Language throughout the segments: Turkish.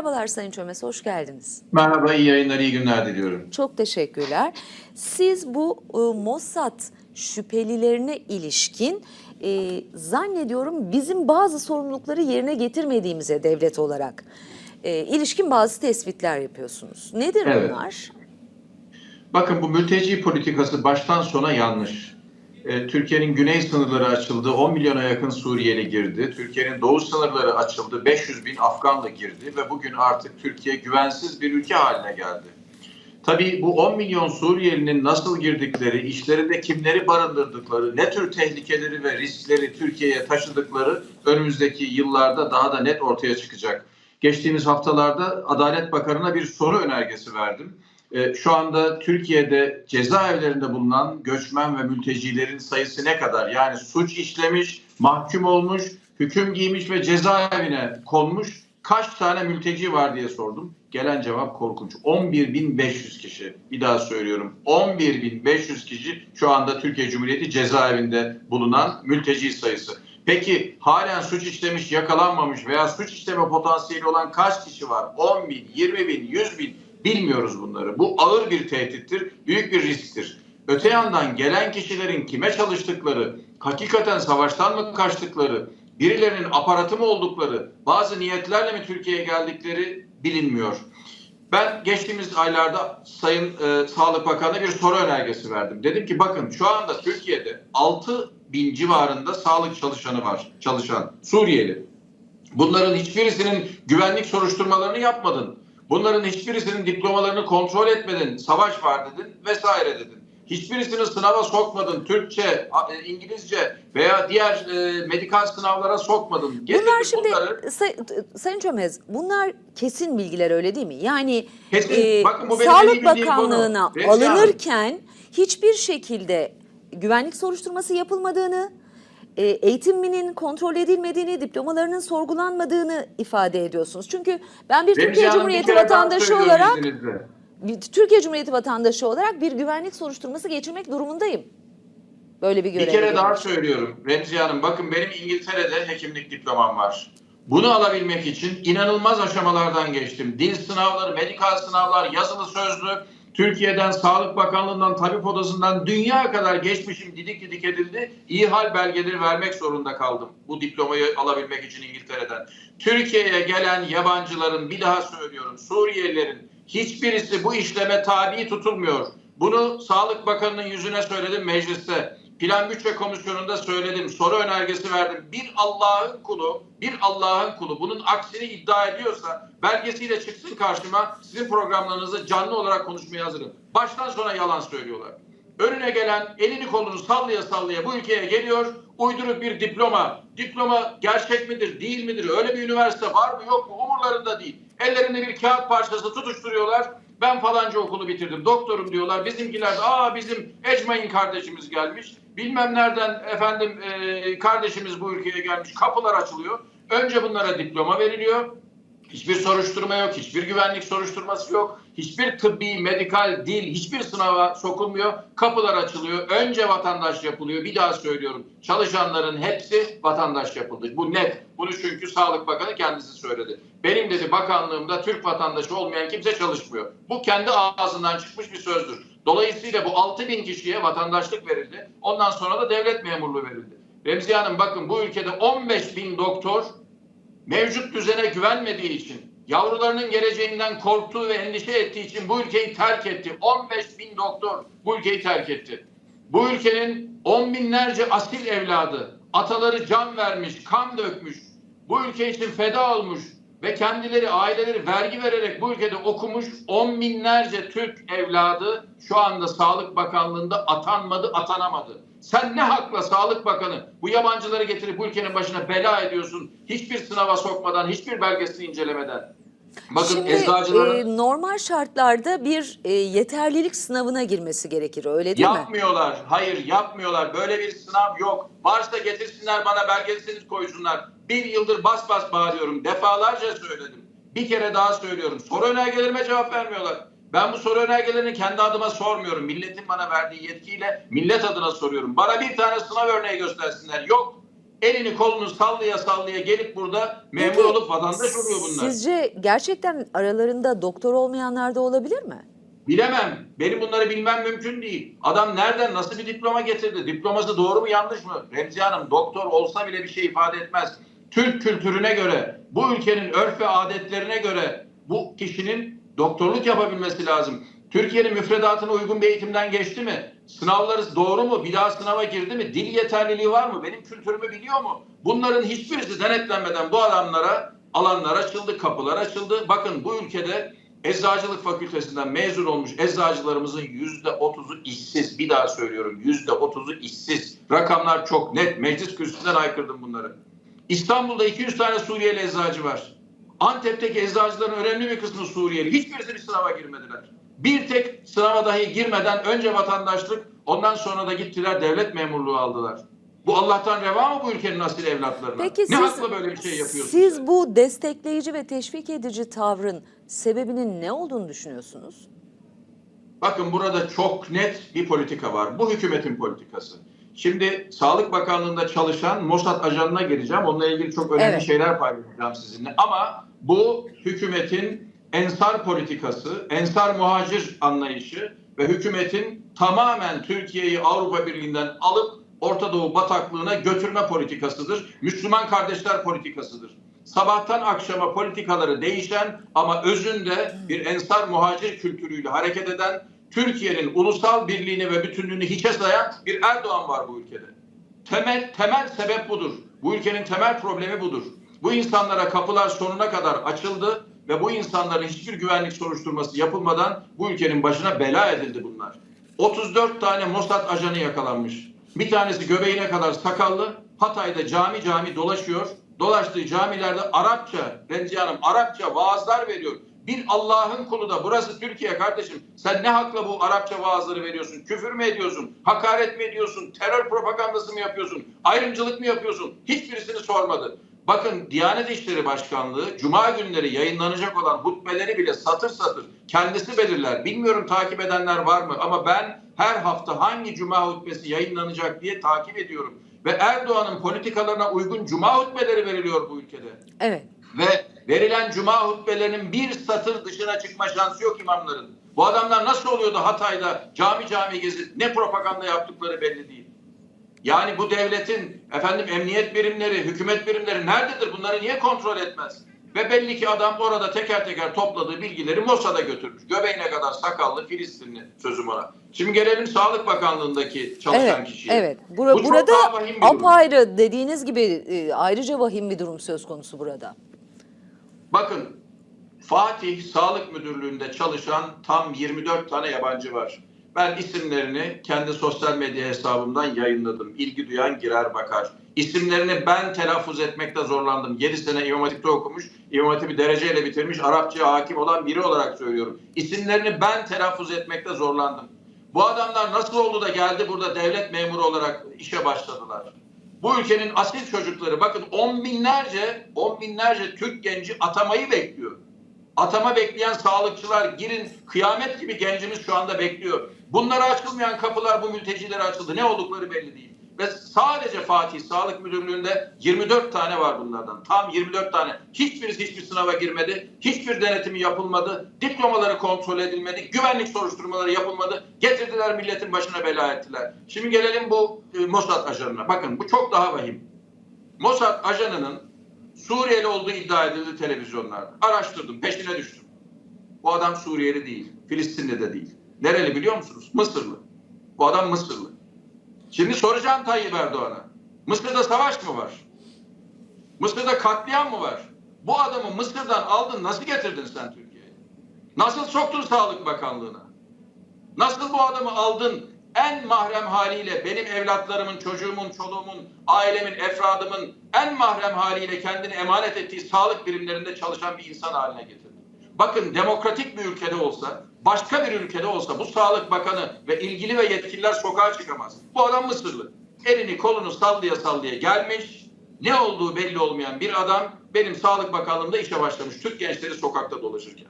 Merhabalar Sayın Çömez, hoş geldiniz. Merhaba, iyi yayınlar, iyi günler diliyorum. Çok teşekkürler. Siz bu e, Mossad şüphelilerine ilişkin e, zannediyorum bizim bazı sorumlulukları yerine getirmediğimize devlet olarak e, ilişkin bazı tespitler yapıyorsunuz. Nedir Evet. bunlar? Bakın bu mülteci politikası baştan sona yanlış. Ee, Türkiye'nin güney sınırları açıldı, 10 milyona yakın Suriyeli girdi. Türkiye'nin doğu sınırları açıldı, 500 bin Afganlı girdi ve bugün artık Türkiye güvensiz bir ülke haline geldi. Tabii bu 10 milyon Suriyelinin nasıl girdikleri, işlerinde kimleri barındırdıkları, ne tür tehlikeleri ve riskleri Türkiye'ye taşıdıkları önümüzdeki yıllarda daha da net ortaya çıkacak. Geçtiğimiz haftalarda Adalet Bakanı'na bir soru önergesi verdim. Ee, Şu anda Türkiye'de cezaevlerinde bulunan göçmen ve mültecilerin sayısı ne kadar? Yani suç işlemiş, mahkum olmuş, hüküm giymiş ve cezaevine konmuş kaç tane mülteci var diye sordum. Gelen cevap korkunç. 11.500 kişi. Bir daha söylüyorum. 11.500 kişi şu anda Türkiye Cumhuriyeti cezaevinde bulunan mülteci sayısı. Peki halen suç işlemiş, yakalanmamış veya suç işleme potansiyeli olan kaç kişi var? 10 bin, 20 bin, 100 bin bilmiyoruz bunları. Bu ağır bir tehdittir, büyük bir risktir. Öte yandan gelen kişilerin kime çalıştıkları, hakikaten savaştan mı kaçtıkları, birilerinin aparatı mı oldukları, bazı niyetlerle mi Türkiye'ye geldikleri bilinmiyor. Ben geçtiğimiz aylarda Sayın e, Sağlık Bakanı'na bir soru önergesi verdim. Dedim ki bakın şu anda Türkiye'de 6 bin civarında sağlık çalışanı var, çalışan Suriyeli. Bunların hiçbirisinin güvenlik soruşturmalarını yapmadın. Bunların hiçbirisinin diplomalarını kontrol etmedin. Savaş var dedin vesaire dedin. Hiçbirisini sınava sokmadın. Türkçe, e, İngilizce veya diğer e, medikal sınavlara sokmadın. Getirdin Bunlar şimdi bunları- Say- Sayın Çömez, bunlar kesin bilgiler öyle değil mi? Yani Kesin. e, Bakın bu Sağlık. Bakanlığı'na alınırken hiçbir şekilde güvenlik soruşturması yapılmadığını, e, eğitiminin kontrol edilmediğini, diplomalarının sorgulanmadığını ifade ediyorsunuz. Çünkü ben bir Remzi Türkiye bir Cumhuriyeti daha vatandaşı olarak bir Türkiye Cumhuriyeti vatandaşı olarak bir güvenlik soruşturması geçirmek durumundayım. Böyle bir Bir göreve kere daha söylüyorum Remzi Hanım. Bakın benim İngiltere'de hekimlik diplomam var. Bunu alabilmek için inanılmaz aşamalardan geçtim. Dil sınavları, medikal sınavlar, yazılı sözlü. Türkiye'den, Sağlık Bakanlığı'ndan, Tabip Odası'ndan dünya kadar geçmişim didik didik edildi. İyi hal belgeleri vermek zorunda kaldım bu diplomayı alabilmek için İngiltere'den. Türkiye'ye gelen yabancıların bir daha söylüyorum Suriyelilerin hiçbirisi bu işleme tabi tutulmuyor. Bunu Sağlık Bakanı'nın yüzüne söyledim mecliste. Plan Bütçe Komisyonu'nda söyledim. Soru önergesi verdim. Bir Allah'ın kulu, bir Allah'ın kulu bunun aksini iddia ediyorsa belgesiyle çıksın karşıma. Sizin programlarınızda canlı olarak konuşmaya hazırım. Baştan sona yalan söylüyorlar. Önüne gelen elini kolunu sallaya sallaya bu ülkeye geliyor. Uydurup bir diploma. Diploma gerçek midir, değil midir? Öyle bir üniversite var mı, yok mu? Umurlarında değil. Ellerinde bir kağıt parçası tutuşturuyorlar. Ben falanca okulu bitirdim, doktorum diyorlar. Bizimkiler de aa bizim Ecmain kardeşimiz gelmiş. Bilmem nereden efendim e, kardeşimiz bu ülkeye gelmiş. Kapılar açılıyor. Önce bunlara diploma veriliyor. Hiçbir soruşturma yok, hiçbir güvenlik soruşturması yok, hiçbir tıbbi, medikal, dil, hiçbir sınava sokulmuyor. Kapılar açılıyor. Önce vatandaş yapılıyor. Bir daha söylüyorum. Çalışanların hepsi vatandaş yapıldı. Bu net. Bunu çünkü Sağlık Bakanı kendisi söyledi. Benim dedi bakanlığımda Türk vatandaşı olmayan kimse çalışmıyor. Bu kendi ağzından çıkmış bir sözdür. Dolayısıyla bu 6 bin kişiye vatandaşlık verildi. Ondan sonra da devlet memurluğu verildi. Remziye Hanım bakın bu ülkede 15 bin doktor mevcut düzene güvenmediği için, yavrularının geleceğinden korktuğu ve endişe ettiği için bu ülkeyi terk etti. 15 bin doktor bu ülkeyi terk etti. Bu ülkenin on binlerce asil evladı, ataları can vermiş, kan dökmüş, bu ülke için feda olmuş ve kendileri, aileleri vergi vererek bu ülkede okumuş on binlerce Türk evladı şu anda Sağlık Bakanlığı'nda atanmadı, atanamadı. Sen ne hakla Sağlık Bakanı bu yabancıları getirip bu ülkenin başına bela ediyorsun hiçbir sınava sokmadan, hiçbir belgesini incelemeden. Bakın Şimdi eczacıların e, normal şartlarda bir e, yeterlilik sınavına girmesi gerekir öyle değil mi? Yapmıyorlar. Hayır yapmıyorlar. Böyle bir sınav yok. Varsa getirsinler bana belgesini koysunlar. Bir yıldır bas bas bağırıyorum. Defalarca söyledim. Bir kere daha söylüyorum. Soru önergelerime cevap vermiyorlar. Ben bu soru önergelerini kendi adıma sormuyorum. Milletin bana verdiği yetkiyle millet adına soruyorum. Bana bir tane sınav örneği göstersinler. Yok. elini kolunu sallaya sallaya gelip burada memur Peki, olup vatandaş oluyor bunlar. Sizce gerçekten aralarında doktor olmayanlar da olabilir mi? Bilemem. Benim bunları bilmem mümkün değil. Adam nereden nasıl bir diploma getirdi? Diploması doğru mu yanlış mı? Remziye Hanım doktor olsa bile bir şey ifade etmez. Türk kültürüne göre, bu ülkenin örf ve adetlerine göre bu kişinin doktorluk yapabilmesi lazım. Türkiye'nin müfredatına uygun bir eğitimden geçti mi? Sınavları doğru mu? Bir daha sınava girdi mi? Dil yeterliliği var mı? Benim kültürümü biliyor mu? Bunların hiçbirisi denetlenmeden bu adamlara alanlar açıldı, kapılar açıldı. Bakın bu ülkede Eczacılık Fakültesinden mezun olmuş eczacılarımızın yüzde otuzu işsiz. Bir daha söylüyorum yüzde otuzu işsiz. Rakamlar çok net. Meclis kürsüsünden aykırdım bunları. İstanbul'da 200 tane Suriyeli eczacı var. Antep'teki eczacıların önemli bir kısmı Suriyeli. Hiçbirisi bir sınava girmediler. Bir tek sınava dahi girmeden önce vatandaşlık ondan sonra da gittiler devlet memurluğu aldılar. Bu Allah'tan reva mı bu ülkenin asil evlatlarına? Peki ne siz, hakla böyle bir şey yapıyorsunuz? siz bu destekleyici ve teşvik edici tavrın sebebinin ne olduğunu düşünüyorsunuz? Bakın burada çok net bir politika var. Bu hükümetin politikası. Şimdi Sağlık Bakanlığı'nda çalışan Mossad ajanına gireceğim. Onunla ilgili çok önemli Evet. şeyler paylaşacağım sizinle. Ama bu hükümetin ensar politikası, ensar muhacir anlayışı ve hükümetin tamamen Türkiye'yi Avrupa Birliği'nden alıp Orta Doğu bataklığına götürme politikasıdır. Müslüman kardeşler politikasıdır. Sabahtan akşama politikaları değişen ama özünde bir ensar muhacir kültürüyle hareket eden Türkiye'nin ulusal birliğini ve bütünlüğünü hiçe sayan bir Erdoğan var bu ülkede. Temel temel sebep budur. Bu ülkenin temel problemi budur. Bu insanlara kapılar sonuna kadar açıldı ve bu insanların hiçbir güvenlik soruşturması yapılmadan bu ülkenin başına bela edildi bunlar. 34 tane Mossad ajanı yakalanmış. Bir tanesi göbeğine kadar sakallı. Hatay'da cami cami dolaşıyor. Dolaştığı camilerde Arapça, Remziye Hanım Arapça vaazlar veriyor. Bir Allah'ın kulu da burası Türkiye kardeşim. Sen ne hakla bu Arapça vaazları veriyorsun? Küfür mü ediyorsun? Hakaret mi ediyorsun? Terör propagandası mı yapıyorsun? Ayrımcılık mı yapıyorsun? Hiçbirisini sormadı. Bakın Diyanet İşleri Başkanlığı Cuma günleri yayınlanacak olan hutbeleri bile satır satır kendisi belirler. Bilmiyorum takip edenler var mı ama ben her hafta hangi Cuma hutbesi yayınlanacak diye takip ediyorum. Ve Erdoğan'ın politikalarına uygun Cuma hutbeleri veriliyor bu ülkede. Evet. Ve verilen cuma hutbelerinin bir satır dışına çıkma şansı yok imamların. Bu adamlar nasıl oluyor da Hatay'da cami cami gezip ne propaganda yaptıkları belli değil. Yani bu devletin efendim emniyet birimleri, hükümet birimleri nerededir? Bunları niye kontrol etmez? Ve belli ki adam orada teker teker topladığı bilgileri Mossad'a götürmüş. Göbeğine kadar sakallı Filistinli sözüm ona. Şimdi gelelim Sağlık Bakanlığı'ndaki çalışan Evet, kişiye. evet. Bura- Bu burada durum. apayrı dediğiniz gibi e, ayrıca vahim bir durum söz konusu burada. Bakın Fatih Sağlık Müdürlüğü'nde çalışan tam 24 tane yabancı var. Ben isimlerini kendi sosyal medya hesabımdan yayınladım. İlgi duyan girer bakar. İsimlerini ben telaffuz etmekte zorlandım. 7 sene İmam Hatip'te okumuş, İmam Hatip'i dereceyle bitirmiş, Arapçaya hakim olan biri olarak söylüyorum. İsimlerini ben telaffuz etmekte zorlandım. Bu adamlar nasıl oldu da geldi burada devlet memuru olarak işe başladılar? Bu ülkenin asil çocukları bakın on binlerce, on binlerce Türk genci atamayı bekliyor. Atama bekleyen sağlıkçılar girin kıyamet gibi gencimiz şu anda bekliyor. Bunlara açılmayan kapılar bu mültecilere açıldı. Ne oldukları belli değil. Ve sadece Fatih Sağlık Müdürlüğü'nde 24 tane var bunlardan. Tam 24 tane. Hiçbirisi hiçbir sınava girmedi. Hiçbir denetimi yapılmadı. Diplomaları kontrol edilmedi. Güvenlik soruşturmaları yapılmadı. Getirdiler milletin başına bela ettiler. Şimdi gelelim bu e, Mossad ajanına. Bakın bu çok daha vahim. Mossad ajanının Suriyeli olduğu iddia edildi televizyonlarda. Araştırdım, peşine düştüm. Bu adam Suriyeli değil, Filistinli de değil. Nereli biliyor musunuz? Mısırlı. Bu adam Mısırlı. Şimdi soracağım Tayyip Erdoğan'a. Mısır'da savaş mı var? Mısır'da katliam mı var? Bu adamı Mısır'dan aldın, nasıl getirdin sen Türkiye'ye? Nasıl soktun Sağlık Bakanlığı'na? Nasıl bu adamı aldın en mahrem haliyle benim evlatlarımın, çocuğumun, çoluğumun, ailemin, efradımın en mahrem haliyle kendini emanet ettiği sağlık birimlerinde çalışan bir insan haline getirdin? Bakın demokratik bir ülkede olsa, başka bir ülkede olsa bu Sağlık Bakanı ve ilgili ve yetkililer sokağa çıkamaz. Bu adam Mısırlı. Elini kolunu sallaya sallaya gelmiş. Ne olduğu belli olmayan bir adam benim Sağlık Bakanlığımda işe başlamış. Türk gençleri sokakta dolaşırken.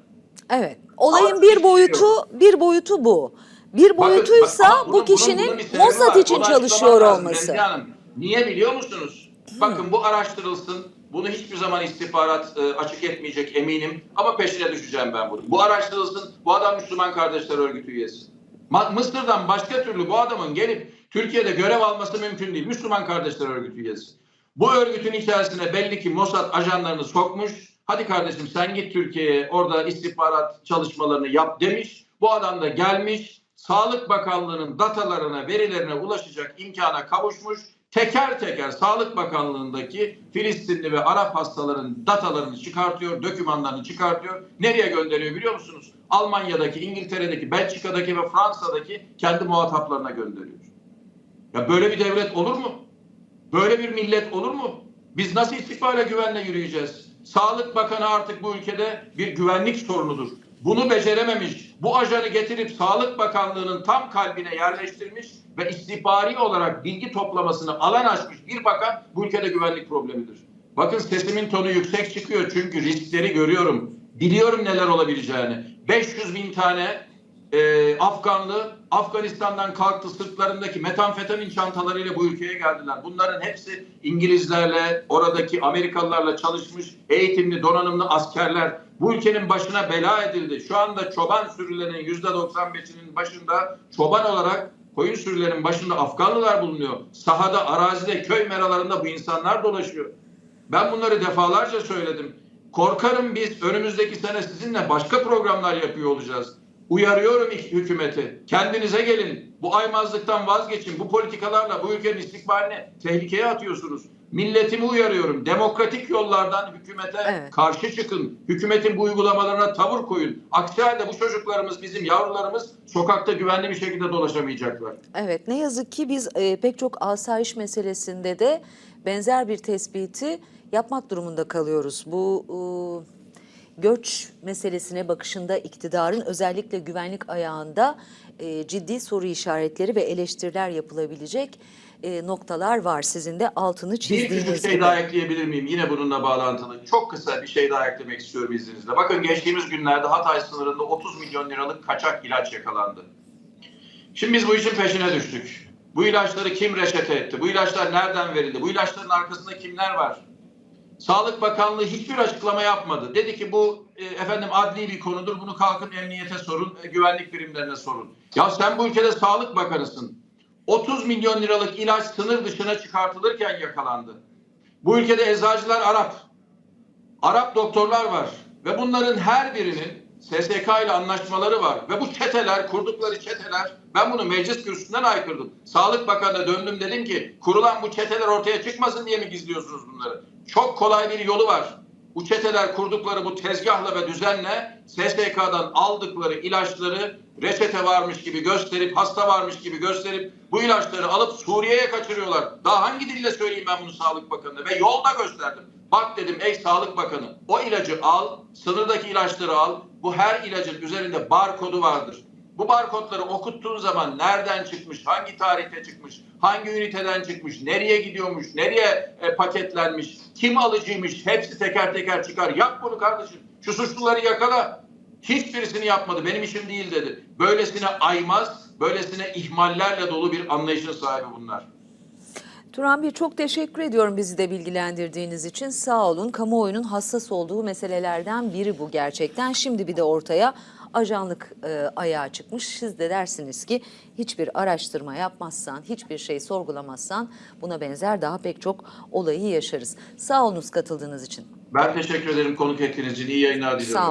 Evet. Olayın Ama bir şey boyutu bir boyutu bu. Bir Bakın, boyutuysa bak- ama bu bunun- kişinin bunun Mossad için çalışıyor olması. Hanım. Niye biliyor musunuz? Bakın bu araştırılsın. Bunu hiçbir zaman istihbarat e, açık etmeyecek eminim. Ama peşine düşeceğim ben bunu. Bu araştırılsın. Bu adam Müslüman Kardeşler Örgütü üyesi. Mısır'dan başka türlü bu adamın gelip Türkiye'de görev alması mümkün değil. Müslüman Kardeşler Örgütü üyesi. Bu örgütün içerisine belli ki Mossad ajanlarını sokmuş. Hadi kardeşim sen git Türkiye'ye orada istihbarat çalışmalarını yap demiş. Bu adam da gelmiş. Sağlık Bakanlığı'nın datalarına, verilerine ulaşacak imkana kavuşmuş. Teker teker Sağlık Bakanlığı'ndaki Filistinli ve Arap hastaların datalarını çıkartıyor, dokümanlarını çıkartıyor. Nereye gönderiyor biliyor musunuz? Almanya'daki, İngiltere'deki, Belçika'daki ve Fransa'daki kendi muhataplarına gönderiyor. Ya böyle bir devlet olur mu? Böyle bir millet olur mu? Biz nasıl istihbale güvenle yürüyeceğiz? Sağlık Bakanı artık bu ülkede bir güvenlik sorunudur. Bunu becerememiş. Bu ajanı getirip Sağlık Bakanlığı'nın tam kalbine yerleştirmiş ve istihbari olarak bilgi toplamasını alan açmış bir bakan bu ülkede güvenlik problemidir. Bakın sesimin tonu yüksek çıkıyor çünkü riskleri görüyorum. Biliyorum neler olabileceğini. 500 bin tane e, Afganlı Afganistan'dan kalktı sırtlarındaki metamfetamin çantalarıyla bu ülkeye geldiler. Bunların hepsi İngilizlerle, oradaki Amerikalılarla çalışmış eğitimli, donanımlı askerler. Bu ülkenin başına bela edildi. Şu anda çoban sürülerinin %95'inin başında çoban olarak koyun sürülerinin başında Afganlılar bulunuyor. Sahada, arazide, köy meralarında bu insanlar dolaşıyor. Ben bunları defalarca söyledim. Korkarım biz önümüzdeki sene sizinle başka programlar yapıyor olacağız. Uyarıyorum hükümeti. Kendinize gelin. Bu aymazlıktan vazgeçin. Bu politikalarla bu ülkenin istikbalini tehlikeye atıyorsunuz. Milletimi uyarıyorum. Demokratik yollardan hükümete Evet. karşı çıkın. Hükümetin bu uygulamalarına tavır koyun. Aksi halde bu çocuklarımız, bizim yavrularımız sokakta güvenli bir şekilde dolaşamayacaklar. Evet ne yazık ki biz e, pek çok asayiş meselesinde de benzer bir tespiti yapmak durumunda kalıyoruz. Bu e, göç meselesine bakışında iktidarın özellikle güvenlik ayağında e, ciddi soru işaretleri ve eleştiriler yapılabilecek e, noktalar var. Sizin de altını Bir çizdiğiniz küçük şey gibi. daha ekleyebilir miyim? Yine bununla bağlantılı. Çok kısa bir şey daha eklemek istiyorum izninizle. Bakın geçtiğimiz günlerde Hatay sınırında 30 milyon liralık kaçak ilaç yakalandı. Şimdi biz bu işin peşine düştük. Bu ilaçları kim reçete etti? Bu ilaçlar nereden verildi? Bu ilaçların arkasında kimler var? Sağlık Bakanlığı hiçbir açıklama yapmadı. Dedi ki bu e, efendim adli bir konudur. Bunu kalkın emniyete sorun, e, güvenlik birimlerine sorun. Ya sen bu ülkede Sağlık Bakanısın. 30 milyon liralık ilaç sınır dışına çıkartılırken yakalandı. Bu ülkede eczacılar Arap. Arap doktorlar var ve bunların her birinin SSK ile anlaşmaları var ve bu çeteler, kurdukları çeteler ben bunu meclis kürsüsünden aykırdım. Sağlık Bakanı'na döndüm dedim ki kurulan bu çeteler ortaya çıkmasın diye mi gizliyorsunuz bunları? Çok kolay bir yolu var. Bu çeteler kurdukları bu tezgahla ve düzenle SSK'dan aldıkları ilaçları reçete varmış gibi gösterip, hasta varmış gibi gösterip bu ilaçları alıp Suriye'ye kaçırıyorlar. Daha hangi dille söyleyeyim ben bunu Sağlık Bakanı'na? Ve yolda gösterdim. Bak dedim ey Sağlık Bakanı o ilacı al, sınırdaki ilaçları al. Bu her ilacın üzerinde barkodu vardır. Bu barkodları okuttuğun zaman nereden çıkmış, hangi tarihte çıkmış, hangi üniteden çıkmış, nereye gidiyormuş, nereye e, paketlenmiş, kim alıcıymış hepsi teker teker çıkar. Yap bunu kardeşim. Şu suçluları yakala. Hiçbirisini yapmadı. Benim işim değil dedi. Böylesine aymaz, böylesine ihmallerle dolu bir anlayışın sahibi bunlar. Turan Bey çok teşekkür ediyorum bizi de bilgilendirdiğiniz için. Sağ olun. Kamuoyunun hassas olduğu meselelerden biri bu gerçekten. Şimdi bir de ortaya ajanlık e, ayağa çıkmış. Siz de dersiniz ki hiçbir araştırma yapmazsan, hiçbir şey sorgulamazsan buna benzer daha pek çok olayı yaşarız. Sağ olunuz katıldığınız için. Ben teşekkür ederim konuk ettiğiniz için. İyi yayınlar diliyorum. Sağ olun.